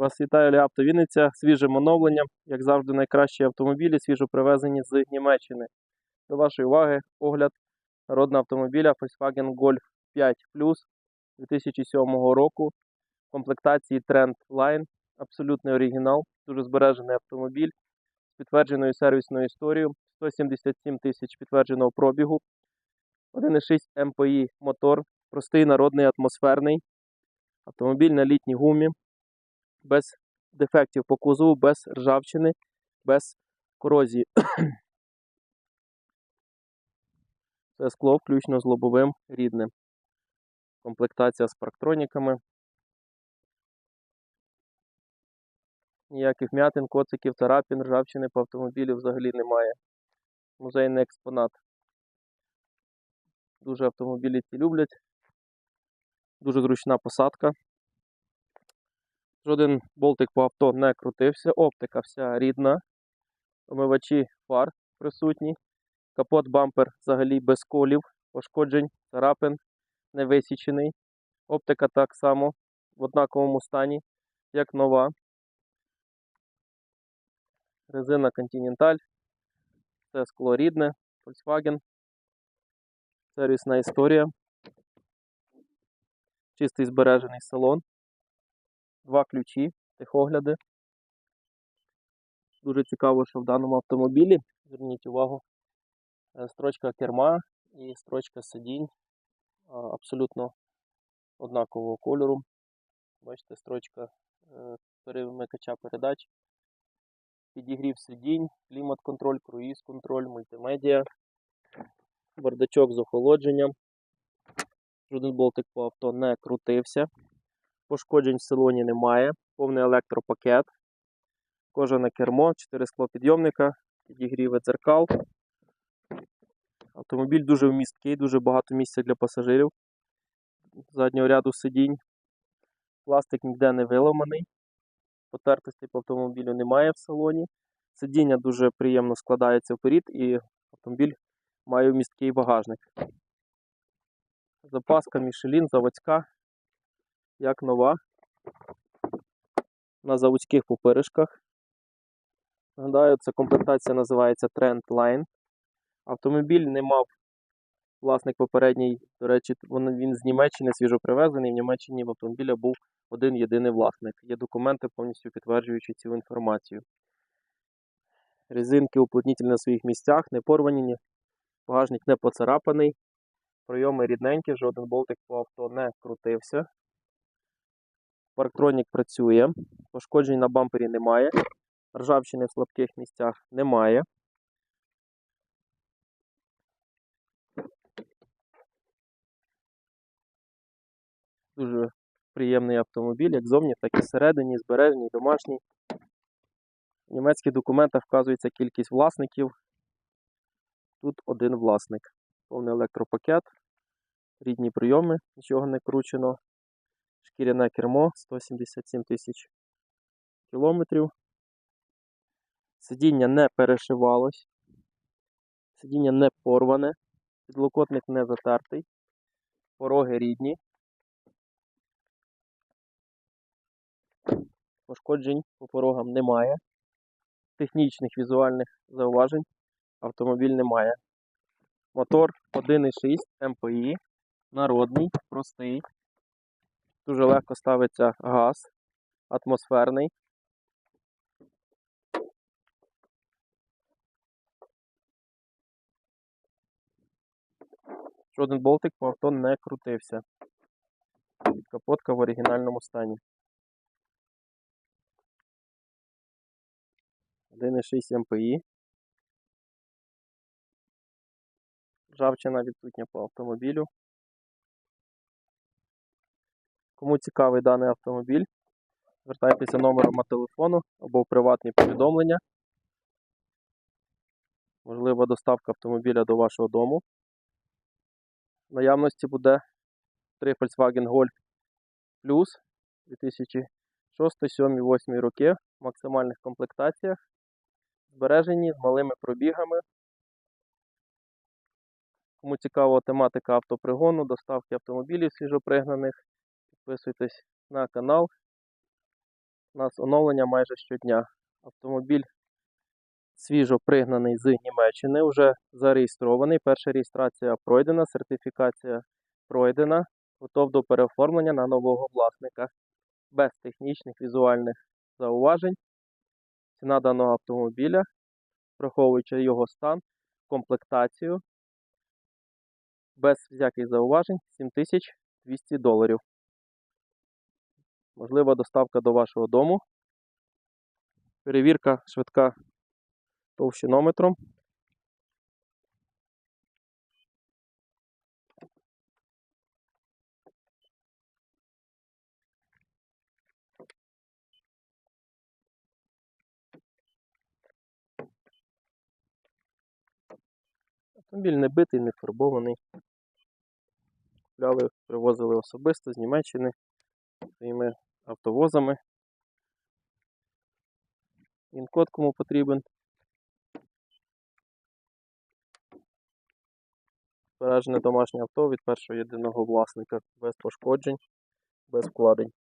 Вас вітає Леапто Вінниця. Свіжим оновленням, як завжди, найкращі автомобілі, свіжо привезені з Німеччини. До вашої уваги огляд народного автомобіля Volkswagen Golf 5 Plus 2007 року. Комплектації Trend Line, абсолютний оригінал, дуже збережений автомобіль з підтвердженою сервісною історією, 177 тисяч підтвердженого пробігу, 1,6 МПІ мотор, простий народний атмосферний, автомобіль на літній гумі, без дефектів по кузову, без ржавчини, без корозії. Це скло включно з лобовим рідним. Комплектація з парктроніками. Ніяких м'ятин, коциків, царапін, ржавчини по автомобілю взагалі немає. Музейний експонат. Дуже автомобілі ці люблять. Дуже зручна посадка. Жоден болтик по авто не крутився, оптика вся рідна, омивачі фар присутні, капот бампер взагалі без колів, пошкоджень, царапин, не висічений. Оптика так само в однаковому стані, як нова. Резина Continental, це скло рідне, Volkswagen, сервісна історія, чистий збережений салон два ключі, техогляди. Дуже цікаво, що в даному автомобілі, зверніть увагу, е, строчка керма і строчка сидінь абсолютно однакового кольору. Бачите, строчка е, перемикача передач, підігрів сидінь, клімат-контроль, круїз-контроль, мультимедіа, бардачок з охолодженням. Жоден болтик по авто не крутився. Пошкоджень в салоні немає. Повний електропакет. Кожане кермо, 4 склопідйомника, підігріве дзеркал. Автомобіль дуже вмісткий, дуже багато місця для пасажирів. Заднього ряду сидінь. Пластик ніде не виламаний. Потертостей по автомобілю немає в салоні. Сидіння дуже приємно складається вперед і автомобіль має вмісткий багажник. Запаска Michelin заводська як нова. На заводських пупиришках. Нагадаю, ця комплектація називається Trend Line. Автомобіль не мав власник попередній, до речі, він з Німеччини свіжо привезений. В Німеччині в автомобіля був один єдиний власник. Є документи, повністю підтверджуючи цю інформацію. Резинки уплотнітельні на своїх місцях, не порвані, багажник не поцарапаний. Пройоми рідненькі, жоден болтик по авто не крутився. Парктронік працює, пошкоджень на бампері немає, ржавчини в слабких місцях немає. Дуже приємний автомобіль, як зовні, так і всередині, збережений, домашній. В німецьких документах вказується кількість власників. Тут один власник. Повний електропакет, рідні прийоми, нічого не кручено шкіряне кермо 177 тисяч кілометрів. Сидіння не перешивалось, сидіння не порване, підлокотник не затертий, пороги рідні. Пошкоджень по порогам немає. Технічних візуальних зауважень автомобіль немає. Мотор 1,6 МПІ, народний, простий. Дуже легко ставиться газ атмосферний. Жоден болтик по авто не крутився. Капотка в оригінальному стані. 1,6 МПІ. Ржавчина відсутня по автомобілю. Кому цікавий даний автомобіль, звертайтеся номером на телефону або в приватні повідомлення. Можлива доставка автомобіля до вашого дому. В наявності буде 3 Volkswagen Golf Plus 2006, 7, 8 роки в максимальних комплектаціях. Збережені з малими пробігами. Кому цікава тематика автопригону, доставки автомобілів свіжопригнаних, підписуйтесь на канал. У нас оновлення майже щодня. Автомобіль свіжо пригнаний з Німеччини, вже зареєстрований. Перша реєстрація пройдена, сертифікація пройдена. Готов до переоформлення на нового власника без технічних візуальних зауважень. Ціна даного автомобіля, враховуючи його стан, комплектацію, без всяких зауважень 7200 доларів. Можлива доставка до вашого дому. Перевірка швидка товщинометром. Автомобіль не битий, не фарбований. Купляли, привозили особисто з Німеччини своїми автовозами. Він-код кому потрібен. Збережене домашнє авто від першого єдиного власника без пошкоджень, без вкладень.